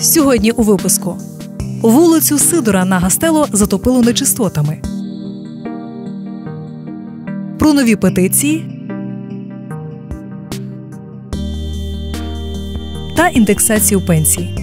Сьогодні у випуску вулицю Сидора на Гастело затопило нечистотами. Про нові петиції та індексацію пенсій.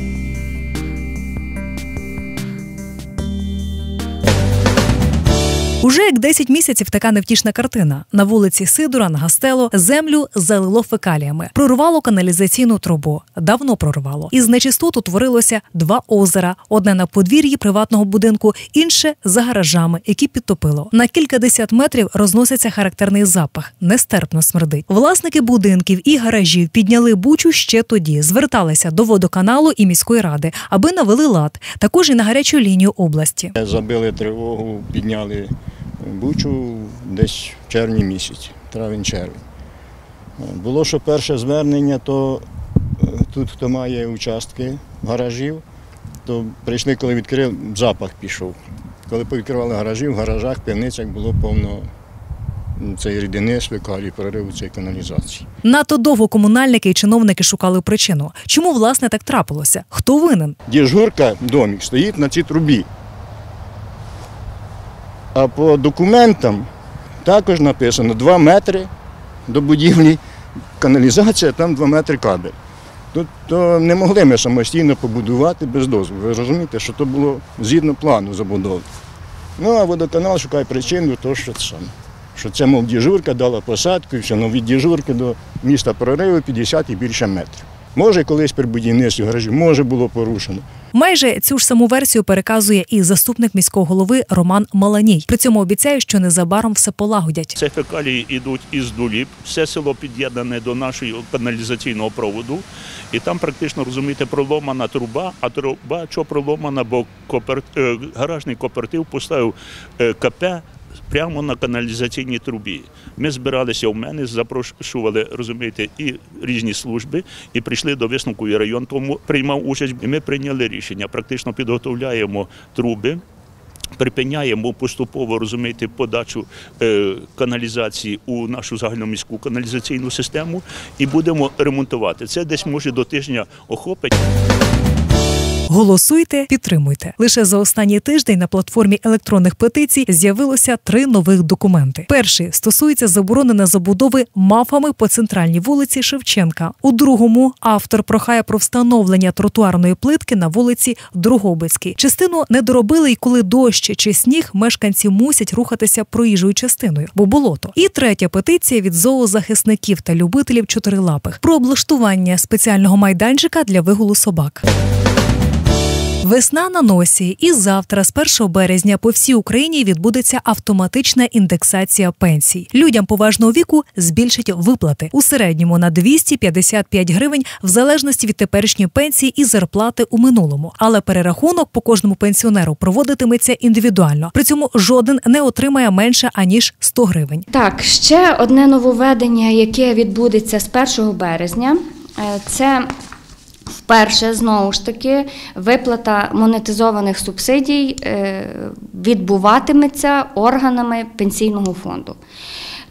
Як 10 місяців така невтішна картина. На вулиці Сидора на Гастело землю залило фекаліями, прорвало каналізаційну трубу. Давно прорвало. Із нечистот утворилося два озера: одне на подвір'ї приватного будинку, інше за гаражами, які підтопило. На кількадесят метрів розноситься характерний запах, нестерпно смердить. Власники будинків і гаражів підняли бучу ще тоді, зверталися до водоканалу і міської ради, аби навели лад, також і на гарячу лінію області. Забили тривогу, підняли бучу десь в червні місяці, травень-червень. Було, що перше звернення, то е, тут хто має участки гаражів, то прийшли, коли відкрили, запах пішов. Коли повідкривали гаражі, в гаражах, пивницях було повно цієї рідини, свекалі, прориву цієї каналізації. Надто довго комунальники і чиновники шукали причину. Чому власне так трапилося? Хто винен? Діжгурка, домик, стоїть на цій трубі. А по документам також написано 2 метри до будівлі, каналізація, там 2 метри кабель. Тут то не могли ми самостійно побудувати без дозволу. Ви розумієте, що то було згідно плану забудови. Ну, а водоканал шукає причину, то що це. Що це, мов, діжурка дала посадку, і все, ну від діжурки до міста прориву 50 і більше метрів. Може, колись при будівництві гаражів, може було порушено. Майже цю ж саму версію переказує і заступник міського голови Роман Маланій. При цьому обіцяє, що незабаром все полагодять. Це фекалії йдуть із дуліб. Все село під'єднане до нашого каналізаційного проводу. І там практично розумієте, проломана труба, а труба що проломана, бо копер... е, гаражний кооператив поставив е, КП прямо на каналізаційній трубі. Ми збиралися у мене, запрошували, розумієте, і різні служби, і прийшли до висновку, і район тому приймав участь. І ми прийняли рішення. Практично підготовляємо труби. Припиняємо поступово розумієте, подачу е, каналізації у нашу загальноміську каналізаційну систему і будемо ремонтувати. Це десь може до тижня охопить. Голосуйте, підтримуйте. Лише за останній тиждень на платформі електронних петицій з'явилося три нових документи. Перший стосується заборони на забудови мафами по центральній вулиці Шевченка. У другому автор прохає про встановлення тротуарної плитки на вулиці Дрогобицькій. Частину не доробили, і коли дощ чи сніг мешканці мусять рухатися проїжджою частиною, бо болото. І третя петиція від зоозахисників та любителів чотирилапих про облаштування спеціального майданчика для вигулу собак. Весна на носі, і завтра, з 1 березня, по всій Україні відбудеться автоматична індексація пенсій. Людям поважного віку збільшать виплати у середньому на 255 гривень, в залежності від теперішньої пенсії і зарплати у минулому. Але перерахунок по кожному пенсіонеру проводитиметься індивідуально. При цьому жоден не отримає менше аніж 100 гривень. Так, ще одне нововведення, яке відбудеться з 1 березня, е, це вперше знову ж таки виплата монетизованих субсидій е, відбуватиметься органами пенсійного фонду.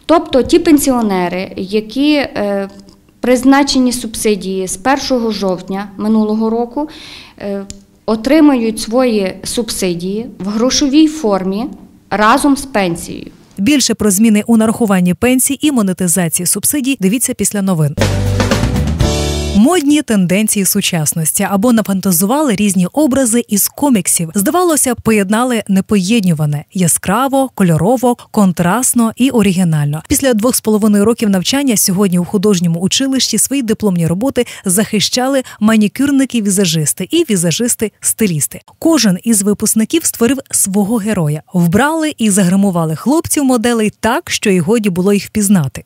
Тобто ті пенсіонери, які е, призначені субсидії з 1 жовтня минулого року, е, отримають свої субсидії в грошовій формі разом з пенсією. Більше про зміни у нарахуванні пенсій і монетизації субсидій дивіться після новин. Модні тенденції сучасності або нафантазували різні образи із коміксів. Здавалося, поєднали непоєднюване яскраво, кольорово, контрастно і оригінально. Після двох з половиною років навчання сьогодні у художньому училищі свої дипломні роботи захищали манікюрники-візажисти і візажисти-стилісти. Кожен із випускників створив свого героя, вбрали і загримували хлопців моделей так, що й годі було їх впізнати.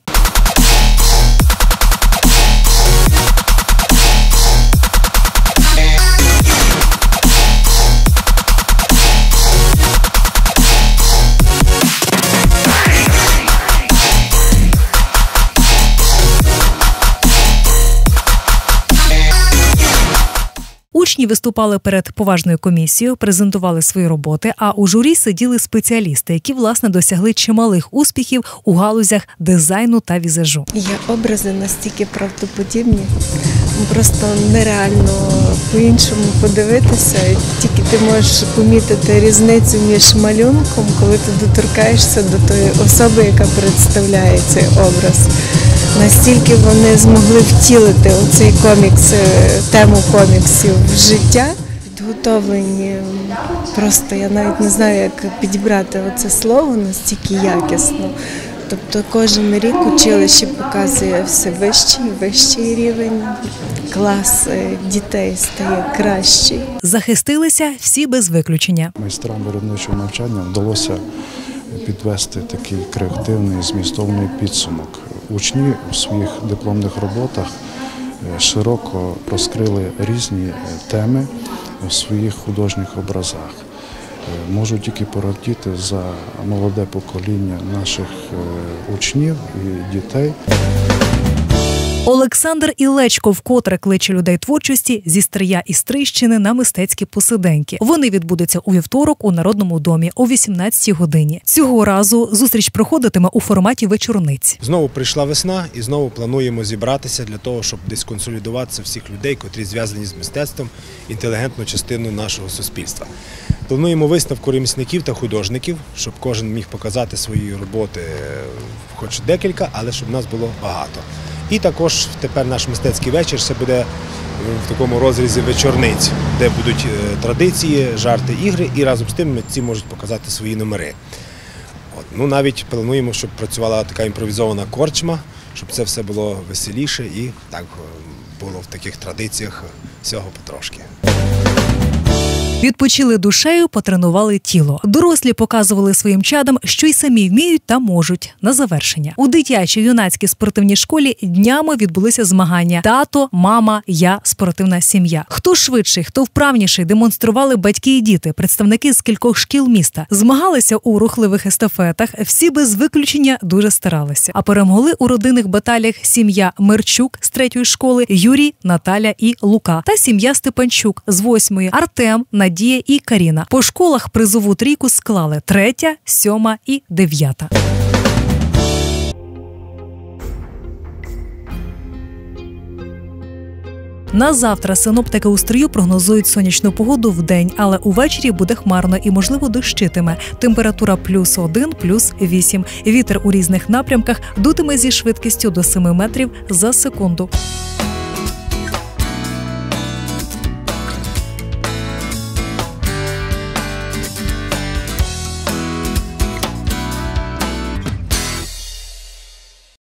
Учні виступали перед поважною комісією, презентували свої роботи. А у журі сиділи спеціалісти, які власне досягли чималих успіхів у галузях дизайну та візажу. Є образи настільки правдоподібні. просто нереально по-іншому подивитися. Тільки ти можеш помітити різницю між малюнком, коли ти доторкаєшся до тої особи, яка представляє цей образ. Настільки вони змогли втілити цей комікс, е, тему коміксів в життя. Підготовлені просто я навіть не знаю, як підібрати оце слово настільки якісно. Тобто кожен рік училище показує все вищий вищий рівень. Клас е, дітей стає кращий. Захистилися всі без виключення. Майстрам виробничого навчання вдалося підвести такий креативний змістовний підсумок. Учні у своїх дипломних роботах е, широко розкрили різні е, теми у своїх художніх образах. Е, Можу тільки порадіти за молоде покоління наших учнів і дітей. Олександр Ілечко вкотре кличе людей творчості зі Стрия і Стрийщини на мистецькі посиденьки. Вони відбудуться у вівторок у Народному домі о 18-й годині. Цього разу зустріч проходитиме у форматі вечорниць. Знову прийшла весна, і знову плануємо зібратися для того, щоб десь консолідуватися всіх людей, котрі зв'язані з мистецтвом, інтелігентну частину нашого суспільства. Плануємо виставку ремісників та художників, щоб кожен міг показати свої роботи, е, хоч декілька, але щоб нас було багато. І також тепер наш мистецький вечір це буде в такому розрізі вечорниць, де будуть е, традиції, жарти, ігри, і разом з тим митці можуть показати свої номери. От. Ну, навіть плануємо, щоб працювала така імпровізована корчма, щоб це все було веселіше і так е, було в таких традиціях всього потрошки. Відпочили душею, потренували тіло. Дорослі показували своїм чадам, що й самі вміють та можуть. На завершення у дитячій юнацькій спортивній школі днями відбулися змагання: тато, мама, я спортивна сім'я. Хто швидший, хто вправніший, демонстрували батьки і діти, представники з кількох шкіл міста. Змагалися у рухливих естафетах. Всі без виключення дуже старалися. А перемогли у родинних баталіях сім'я Мерчук з третьої школи, Юрій, Наталя і Лука та сім'я Степанчук з восьмої Артем, Надія і Каріна. По школах призову трійку склали третя, сьома і дев'ята. На завтра синоптики у стрію прогнозують сонячну погоду в день, але увечері буде хмарно і, можливо, дощитиме. Температура плюс 1, плюс 8. Вітер у різних напрямках дутиме зі швидкістю до 7 метрів за секунду.